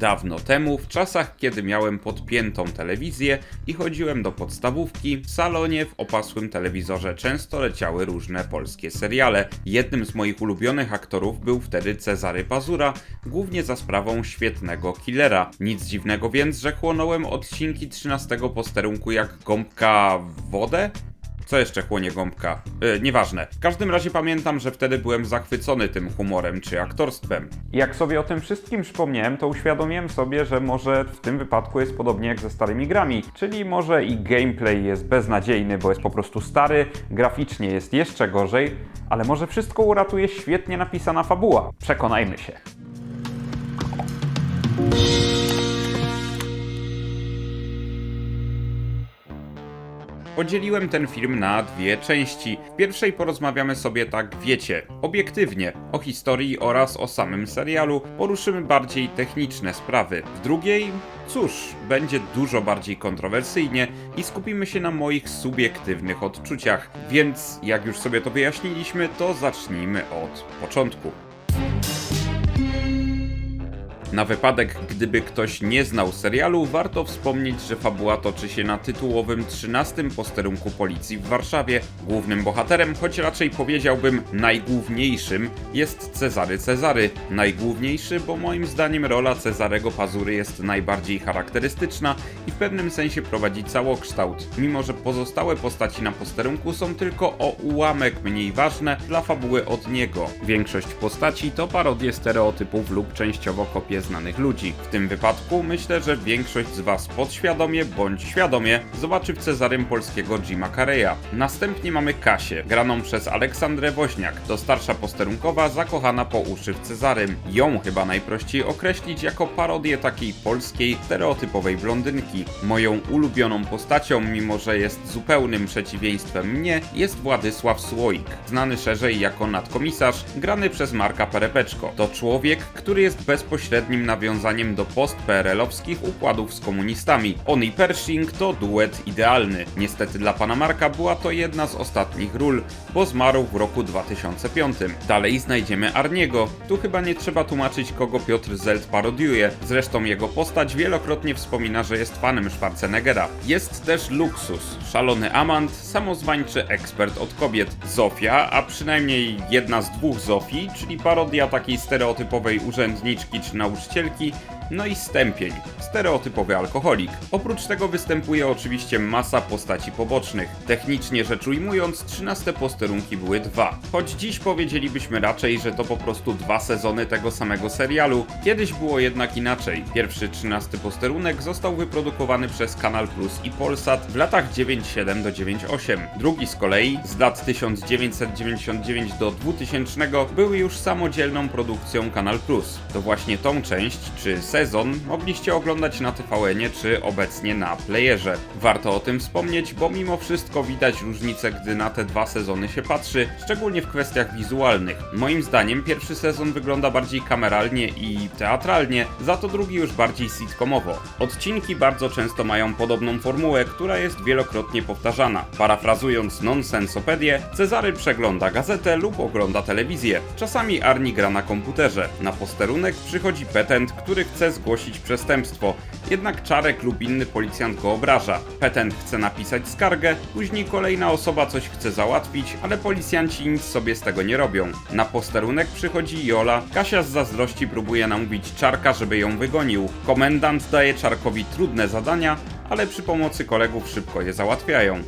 Dawno temu, w czasach kiedy miałem podpiętą telewizję i chodziłem do podstawówki, w salonie w opasłym telewizorze często leciały różne polskie seriale. Jednym z moich ulubionych aktorów był wtedy Cezary Pazura, głównie za sprawą świetnego killera. Nic dziwnego więc, że chłonąłem odcinki 13 posterunku jak gąbka wodę? Co jeszcze chłonie gąbka? Yy, nieważne. W każdym razie pamiętam, że wtedy byłem zachwycony tym humorem czy aktorstwem. Jak sobie o tym wszystkim przypomniałem, to uświadomiłem sobie, że może w tym wypadku jest podobnie jak ze starymi grami. Czyli może i gameplay jest beznadziejny, bo jest po prostu stary, graficznie jest jeszcze gorzej, ale może wszystko uratuje świetnie napisana fabuła. Przekonajmy się. Podzieliłem ten film na dwie części. W pierwszej porozmawiamy sobie tak wiecie, obiektywnie, o historii oraz o samym serialu. Poruszymy bardziej techniczne sprawy. W drugiej, cóż, będzie dużo bardziej kontrowersyjnie i skupimy się na moich subiektywnych odczuciach. Więc jak już sobie to wyjaśniliśmy, to zacznijmy od początku. Na wypadek, gdyby ktoś nie znał serialu, warto wspomnieć, że fabuła toczy się na tytułowym 13 posterunku policji w Warszawie. Głównym bohaterem, choć raczej powiedziałbym najgłówniejszym, jest Cezary Cezary. Najgłówniejszy, bo moim zdaniem rola Cezarego Pazury jest najbardziej charakterystyczna i w pewnym sensie prowadzi całokształt, mimo że pozostałe postaci na posterunku są tylko o ułamek mniej ważne dla fabuły od niego. Większość postaci to parodie stereotypów lub częściowo kopie znanych ludzi. W tym wypadku myślę, że większość z Was podświadomie bądź świadomie zobaczy w Cezarym polskiego Jima Carreya. Następnie mamy Kasię, graną przez Aleksandrę Woźniak, to starsza posterunkowa zakochana po uszy w Cezarym. Ją chyba najprościej określić jako parodię takiej polskiej, stereotypowej blondynki. Moją ulubioną postacią, mimo że jest zupełnym przeciwieństwem mnie, jest Władysław Słoik, znany szerzej jako nadkomisarz, grany przez Marka Perepeczko. To człowiek, który jest bezpośrednim nawiązaniem do post-PRL-owskich układów z komunistami. On i Pershing to duet idealny. Niestety dla pana Marka była to jedna z ostatnich ról, bo zmarł w roku 2005. Dalej znajdziemy Arniego. Tu chyba nie trzeba tłumaczyć, kogo Piotr Zelt parodiuje. Zresztą jego postać wielokrotnie wspomina, że jest fanem Schwarzeneggera. Jest też Luksus, szalony amant, samozwańczy ekspert od kobiet. Zofia, a przynajmniej jedna z dwóch Zofii, czyli parodia takiej stereotypowej urzędniczki czy nauczycielki, nauczycielki no i Stępień, stereotypowy alkoholik. Oprócz tego występuje oczywiście masa postaci pobocznych. Technicznie rzecz ujmując, 13 posterunki były dwa. Choć dziś powiedzielibyśmy raczej, że to po prostu dwa sezony tego samego serialu, kiedyś było jednak inaczej. Pierwszy 13 posterunek został wyprodukowany przez Kanal Plus i Polsat w latach 97 do 98. Drugi z kolei, z lat 1999 do 2000, był już samodzielną produkcją Kanal Plus. To właśnie tą część, czy sezon, mogliście oglądać na TVN czy obecnie na playerze. Warto o tym wspomnieć, bo mimo wszystko widać różnicę, gdy na te dwa sezony się patrzy, szczególnie w kwestiach wizualnych. Moim zdaniem pierwszy sezon wygląda bardziej kameralnie i teatralnie, za to drugi już bardziej sitcomowo. Odcinki bardzo często mają podobną formułę, która jest wielokrotnie powtarzana. Parafrazując nonsensopedię, Cezary przegląda gazetę lub ogląda telewizję. Czasami Arni gra na komputerze. Na posterunek przychodzi petent, który chce zgłosić przestępstwo, jednak Czarek lub inny policjant go obraża. Petent chce napisać skargę, później kolejna osoba coś chce załatwić, ale policjanci nic sobie z tego nie robią. Na posterunek przychodzi Jola, Kasia z zazdrości próbuje namówić Czarka, żeby ją wygonił. Komendant daje Czarkowi trudne zadania, ale przy pomocy kolegów szybko je załatwiają.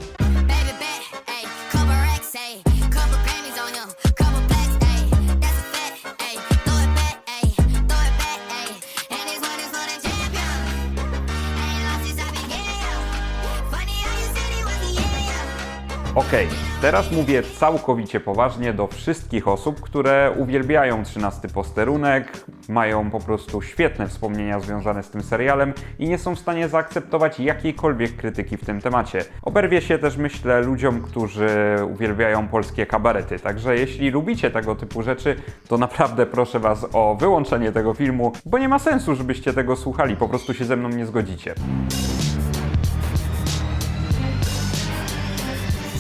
Okej, teraz mówię całkowicie poważnie do wszystkich osób, które uwielbiają 13 posterunek, mają po prostu świetne wspomnienia związane z tym serialem i nie są w stanie zaakceptować jakiejkolwiek krytyki w tym temacie. Oberwie się też myślę ludziom, którzy uwielbiają polskie kabarety, także jeśli lubicie tego typu rzeczy, to naprawdę proszę Was o wyłączenie tego filmu, bo nie ma sensu, żebyście tego słuchali, po prostu się ze mną nie zgodzicie.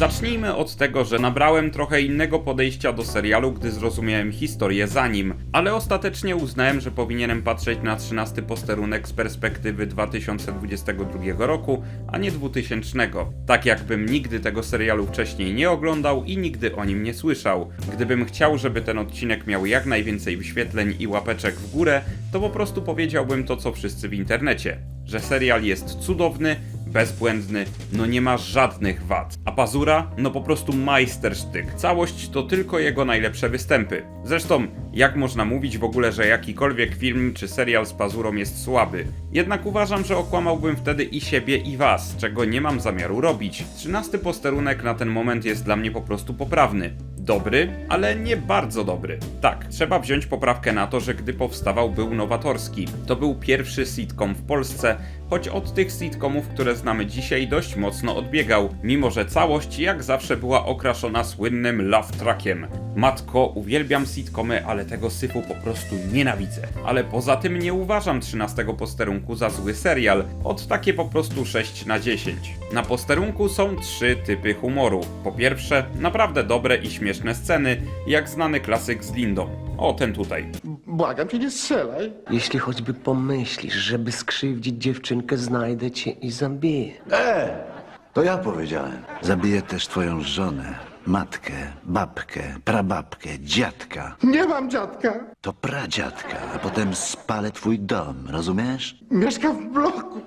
Zacznijmy od tego, że nabrałem trochę innego podejścia do serialu, gdy zrozumiałem historię za nim, ale ostatecznie uznałem, że powinienem patrzeć na 13 posterunek z perspektywy 2022 roku, a nie 2000. Tak jakbym nigdy tego serialu wcześniej nie oglądał i nigdy o nim nie słyszał. Gdybym chciał, żeby ten odcinek miał jak najwięcej wyświetleń i łapeczek w górę, to po prostu powiedziałbym to, co wszyscy w internecie. Że serial jest cudowny, bezbłędny, no nie ma żadnych wad. A Pazura? No po prostu majstersztyk. Całość to tylko jego najlepsze występy. Zresztą, jak można mówić w ogóle, że jakikolwiek film czy serial z Pazurą jest słaby? Jednak uważam, że okłamałbym wtedy i siebie i was, czego nie mam zamiaru robić. Trzynasty posterunek na ten moment jest dla mnie po prostu poprawny. Dobry, ale nie bardzo dobry. Tak, trzeba wziąć poprawkę na to, że gdy powstawał był nowatorski. To był pierwszy sitcom w Polsce, choć od tych sitcomów, które znamy dzisiaj, dość mocno odbiegał, mimo że całość jak zawsze była okraszona słynnym love trackiem. Matko, uwielbiam sitcomy, ale tego syfu po prostu nienawidzę. Ale poza tym nie uważam 13 posterunku za zły serial, od takie po prostu 6 na 10. Na posterunku są trzy typy humoru. Po pierwsze, naprawdę dobre i śmieszne sceny, jak znany klasyk z Lindą. O, ten tutaj. Błagam cię, nie strzelaj. Jeśli choćby pomyślisz, żeby skrzywdzić dziewczynkę, znajdę cię i zabiję. E, to ja powiedziałem. Zabiję też twoją żonę, matkę, babkę, prababkę, dziadka. Nie mam dziadka. To pradziadka, a potem spalę twój dom, rozumiesz? Mieszka w bloku.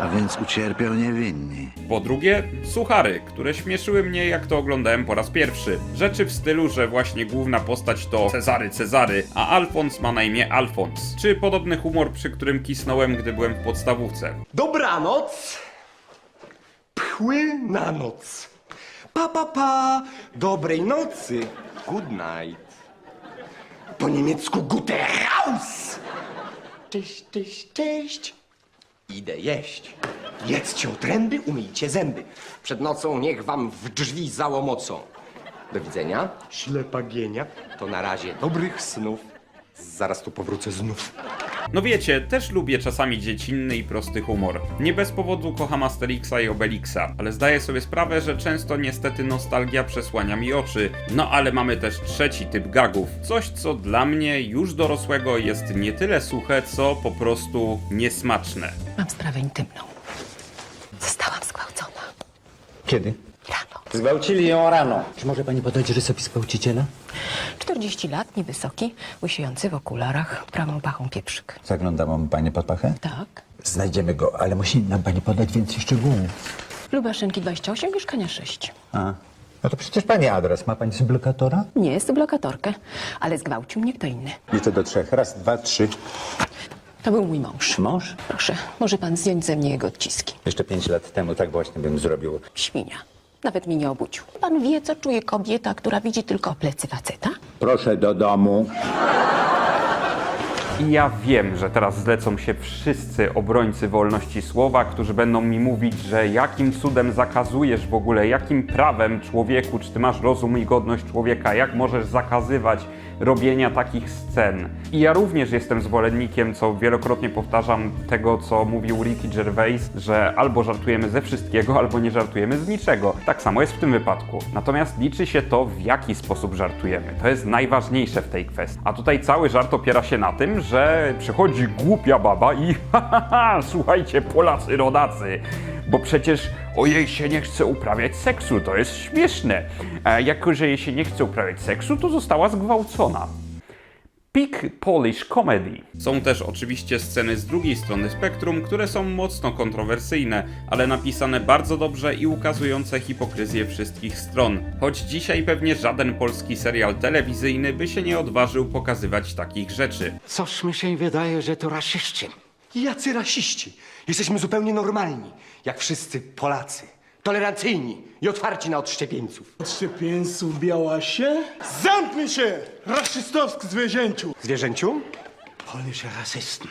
A więc ucierpiał niewinni. Po drugie, suchary, które śmieszyły mnie jak to oglądałem po raz pierwszy. Rzeczy w stylu, że właśnie główna postać to Cezary Cezary, a Alfons ma na imię Alfons. Czy podobny humor, przy którym kisnąłem, gdy byłem w podstawówce. Dobranoc. Pchły na noc. Pa, pa, pa. Dobrej nocy. Good night. Po niemiecku Gute Haus. Cześć, cześć, cześć. Idę jeść. Jedzcie otręby, umyjcie zęby. Przed nocą niech wam w drzwi załomocą. Do widzenia. Ślepa gienia. To na razie dobrych snów. Zaraz tu powrócę znów. No wiecie, też lubię czasami dziecinny i prosty humor. Nie bez powodu kocham Asterixa i Obelixa, ale zdaję sobie sprawę, że często niestety nostalgia przesłania mi oczy. No ale mamy też trzeci typ gagów. Coś, co dla mnie, już dorosłego, jest nie tyle suche, co po prostu niesmaczne. Mam sprawę intymną. Zostałam zgwałcona. Kiedy? Zgwałcili ją rano. Czy może pani podać rysopis gwałciciela? 40 lat, niewysoki, łysiejący w okularach, prawą pachą pieprzyk. Zagląda mam pani pod pachę? Tak. Znajdziemy go, ale musi nam pani podać więcej szczegółów. Lubaszynki 28, mieszkania 6. A. No to przecież pani adres. Ma pani sublokatora? Nie jest blokatorkę, ale zgwałcił mnie kto inny. Liczę do trzech. Raz, dwa, trzy. To był mój mąż. Mąż? Proszę, może pan zdjąć ze mnie jego odciski. Jeszcze pięć lat temu tak właśnie bym zrobił. Świnia. Nawet mnie nie obudził. Pan wie, co czuje kobieta, która widzi tylko plecy faceta? Proszę do domu. I ja wiem, że teraz zlecą się wszyscy obrońcy wolności słowa, którzy będą mi mówić, że jakim cudem zakazujesz w ogóle, jakim prawem człowieku, czy ty masz rozum i godność człowieka, jak możesz zakazywać robienia takich scen. I ja również jestem zwolennikiem, co wielokrotnie powtarzam, tego, co mówił Ricky Gervais, że albo żartujemy ze wszystkiego, albo nie żartujemy z niczego. Tak samo jest w tym wypadku. Natomiast liczy się to, w jaki sposób żartujemy. To jest najważniejsze w tej kwestii. A tutaj cały żart opiera się na tym, że przychodzi głupia baba i ha, ha, ha, słuchajcie, Polacy rodacy, bo przecież o jej się nie chce uprawiać seksu, to jest śmieszne. E, jako, że jej się nie chce uprawiać seksu, to została zgwałcona. Peak Polish Comedy. Są też oczywiście sceny z drugiej strony spektrum, które są mocno kontrowersyjne, ale napisane bardzo dobrze i ukazujące hipokryzję wszystkich stron. Choć dzisiaj pewnie żaden polski serial telewizyjny by się nie odważył pokazywać takich rzeczy. Coś mi się wydaje, że to rasiści. Jacy rasiści? Jesteśmy zupełnie normalni, jak wszyscy Polacy. Tolerancyjni i otwarci na odszczepieńców. Szczepieńców Białasie? Zamknij się! Rasistowski zwierzęciu! Zwierzęciu? Polish rasisten.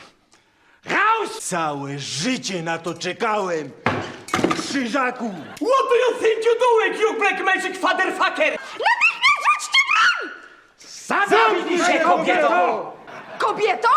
Raus! Całe życie na to czekałem. Krzyżaku! What do you think you doing, you black magic fatherfucker? Zamknij się, kobieto! Kobieto?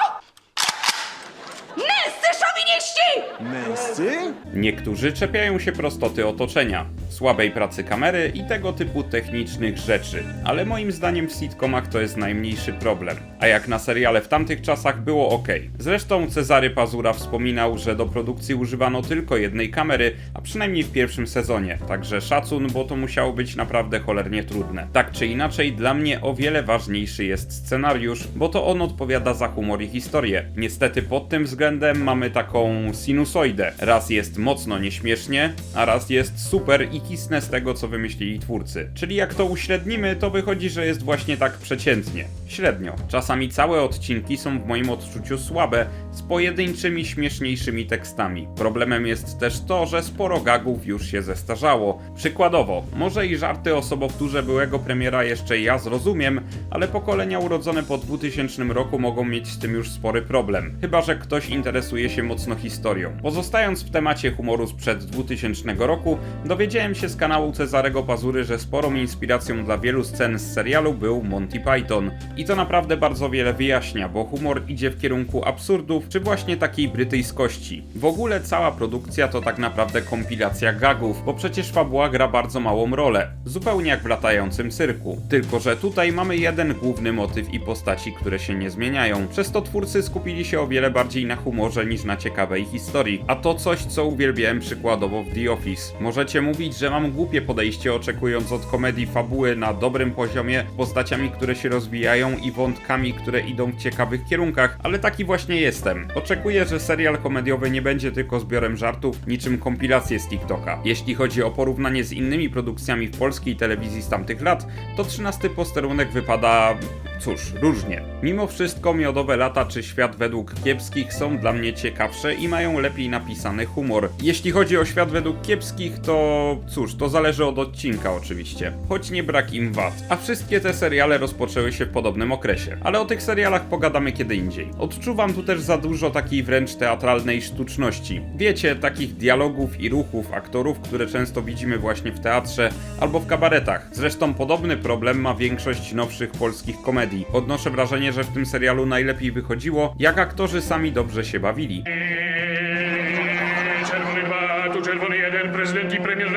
Mężczyści! Męscy? Niektórzy czepiają się prostoty otoczenia, słabej pracy kamery i tego typu technicznych rzeczy, ale moim zdaniem w sitcomach to jest najmniejszy problem. A jak na seriale w tamtych czasach było ok. Zresztą Cezary Pazura wspominał, że do produkcji używano tylko jednej kamery, a przynajmniej w pierwszym sezonie, także szacun, bo to musiało być naprawdę cholernie trudne. Tak czy inaczej, dla mnie o wiele ważniejszy jest scenariusz, bo to on odpowiada za humor i historię. Niestety pod tym względem mamy taką sinusoidę. Raz jest mocno nieśmiesznie, a raz jest super i kisnę z tego, co wymyślili twórcy. Czyli jak to uśrednimy, to wychodzi, że jest właśnie tak przeciętnie. Średnio. Czasami całe odcinki są w moim odczuciu słabe, z pojedynczymi śmieszniejszymi tekstami. Problemem jest też to, że sporo gagów już się zestarzało. Przykładowo, może i żarty o sobowtórze byłego premiera jeszcze ja zrozumiem, ale pokolenia urodzone po 2000 roku mogą mieć z tym już spory problem. Chyba, że ktoś interesuje się mocno historią. Pozostając w temacie humoru sprzed 2000 roku, dowiedziałem się z kanału Cezarego Pazury, że sporą inspiracją dla wielu scen z serialu był Monty Python. I to naprawdę bardzo wiele wyjaśnia, bo humor idzie w kierunku absurdów, czy właśnie takiej brytyjskości. W ogóle cała produkcja to tak naprawdę kompilacja gagów, bo przecież fabuła gra bardzo małą rolę. Zupełnie jak w latającym cyrku. Tylko, że tutaj mamy jeden główny motyw i postaci, które się nie zmieniają. Przez to twórcy skupili się o wiele bardziej na humorze niż na ciekawej historii. A to coś, co uwielbiałem przykładowo w The Office. Możecie mówić, że mam głupie podejście oczekując od komedii fabuły na dobrym poziomie, postaciami, które się rozwijają i wątkami, które idą w ciekawych kierunkach, ale taki właśnie jestem. Oczekuję, że serial komediowy nie będzie tylko zbiorem żartów, niczym kompilacje z TikToka. Jeśli chodzi o porównanie z innymi produkcjami w polskiej telewizji z tamtych lat, to 13 posterunek wypada cóż, różnie. Mimo wszystko miodowe lata czy świat według kiepskich są dla mnie ciekawsze i mają lepiej napisany humor. Jeśli chodzi o świat według kiepskich, to cóż, to zależy od odcinka oczywiście. Choć nie brak im wad. A wszystkie te seriale rozpoczęły się w podobnym okresie. Ale o tych serialach pogadamy kiedy indziej. Odczuwam tu też za dużo takiej wręcz teatralnej sztuczności. Wiecie, takich dialogów i ruchów aktorów, które często widzimy właśnie w teatrze albo w kabaretach. Zresztą podobny problem ma większość nowszych polskich komedii. Odnoszę wrażenie, że w tym serialu najlepiej wychodziło, jak aktorzy sami dobrze się bawili.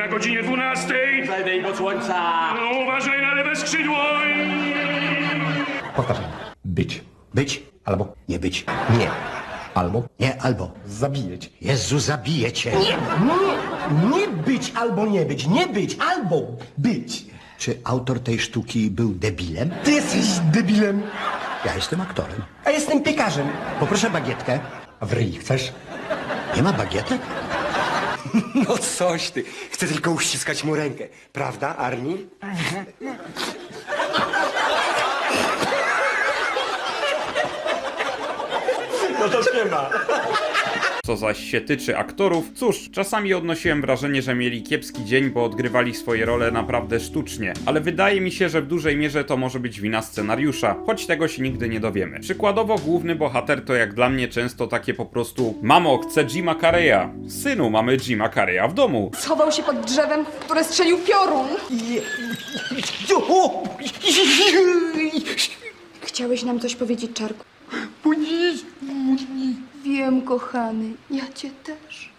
Na godzinie 12. Zajdej od słońca! No, uważaj na lewe skrzydło. Powtarzam. Być. Być Albo nie być. nie. Albo Nie albo. zabijeć. Jezu, zabiję cię. Nie, nie być albo nie być, nie być albo być. Czy autor tej sztuki był debilem? Ty jesteś debilem, Ja jestem aktorem. a jestem piekarzem. Poproszę bagietkę. A w ryj chcesz? Nie ma bagietek? No coś ty, chcę tylko uściskać mu rękę. Prawda, Arni? No to nie ma. Co zaś się tyczy aktorów, cóż, czasami odnosiłem wrażenie, że mieli kiepski dzień, bo odgrywali swoje role naprawdę sztucznie, ale wydaje mi się, że w dużej mierze to może być wina scenariusza, choć tego się nigdy nie dowiemy. Przykładowo główny bohater to jak dla mnie często takie po prostu Mamo, chcę Jima Carreya. Synu, mamy Jima Carreya w domu. Schował się pod drzewem, w które strzelił piorun. Chciałeś nam coś powiedzieć, Czarku? Wiem, kochany, ja cię też.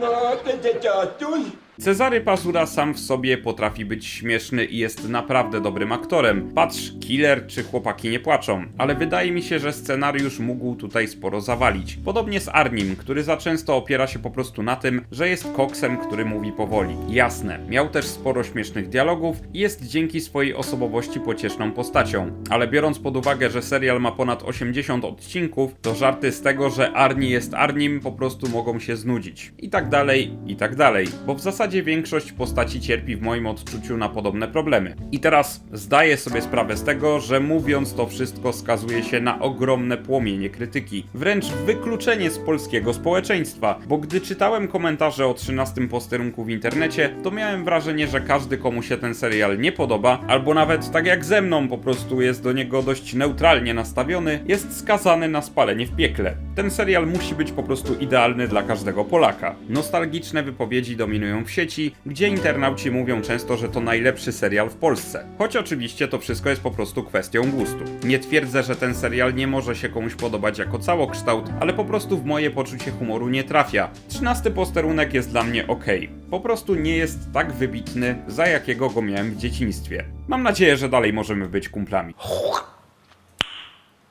No, ty dzieciatuś. Cezary Pazura sam w sobie potrafi być śmieszny i jest naprawdę dobrym aktorem. Patrz, Killer czy Chłopaki nie płaczą. Ale wydaje mi się, że scenariusz mógł tutaj sporo zawalić. Podobnie z Arnim, który za często opiera się po prostu na tym, że jest koksem, który mówi powoli. Jasne, miał też sporo śmiesznych dialogów i jest dzięki swojej osobowości pocieszną postacią. Ale biorąc pod uwagę, że serial ma ponad 80 odcinków, to żarty z tego, że Arni jest Arnim po prostu mogą się znudzić. I tak dalej, i tak dalej. Bo w zasadzie większość postaci cierpi w moim odczuciu na podobne problemy. I teraz zdaję sobie sprawę z tego, że mówiąc to wszystko skazuje się na ogromne płomienie krytyki, wręcz wykluczenie z polskiego społeczeństwa, bo gdy czytałem komentarze o 13 posterunku w internecie, to miałem wrażenie, że każdy komu się ten serial nie podoba, albo nawet tak jak ze mną po prostu jest do niego dość neutralnie nastawiony, jest skazany na spalenie w piekle. Ten serial musi być po prostu idealny dla każdego Polaka. Nostalgiczne wypowiedzi dominują w sieci, gdzie internauci mówią często, że to najlepszy serial w Polsce. Choć oczywiście to wszystko jest po prostu kwestią gustu. Nie twierdzę, że ten serial nie może się komuś podobać jako całokształt, ale po prostu w moje poczucie humoru nie trafia. Trzynasty posterunek jest dla mnie ok. Po prostu nie jest tak wybitny, za jakiego go miałem w dzieciństwie. Mam nadzieję, że dalej możemy być kumplami.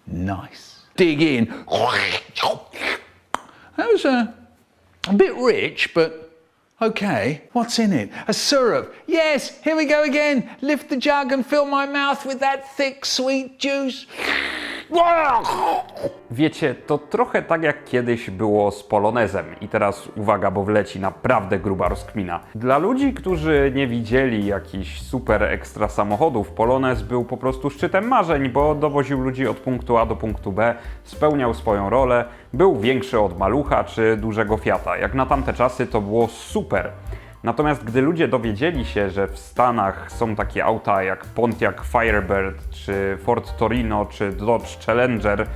Nice. Dig in. That was a, a bit rich, but okay. What's in it? A syrup. Yes, here we go again. Lift the jug and fill my mouth with that thick, sweet juice. Wiecie, to trochę tak jak kiedyś było z Polonezem. I teraz uwaga, bo wleci naprawdę gruba rozkmina. Dla ludzi, którzy nie widzieli jakichś super ekstra samochodów, Polonez był po prostu szczytem marzeń, bo dowoził ludzi od punktu A do punktu B, spełniał swoją rolę, był większy od Malucha czy dużego Fiata. Jak na tamte czasy to było super. Natomiast gdy ludzie dowiedzieli się, że w Stanach są takie auta jak Pontiac Firebird, czy Ford Torino, czy Dodge Challenger,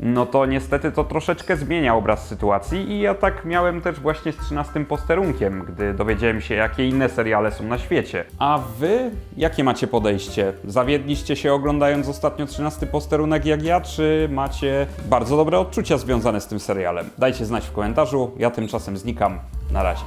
no to niestety to troszeczkę zmienia obraz sytuacji i ja tak miałem też właśnie z 13 posterunkiem, gdy dowiedziałem się, jakie inne seriale są na świecie. A wy, jakie macie podejście? Zawiedliście się oglądając ostatnio 13 posterunek jak ja, czy macie bardzo dobre odczucia związane z tym serialem? Dajcie znać w komentarzu, ja tymczasem znikam. Na razie.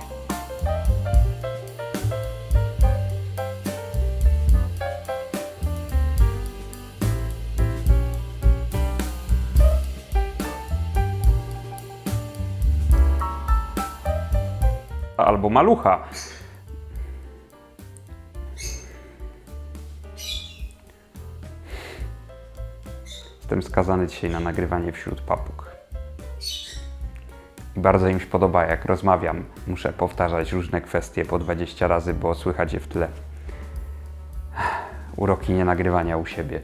Albo malucha. Jestem skazany dzisiaj na nagrywanie wśród papug. Bardzo im się podoba, jak rozmawiam. Muszę powtarzać różne kwestie po 20 razy, bo słychać je w tle. Uroki nie nagrywania u siebie.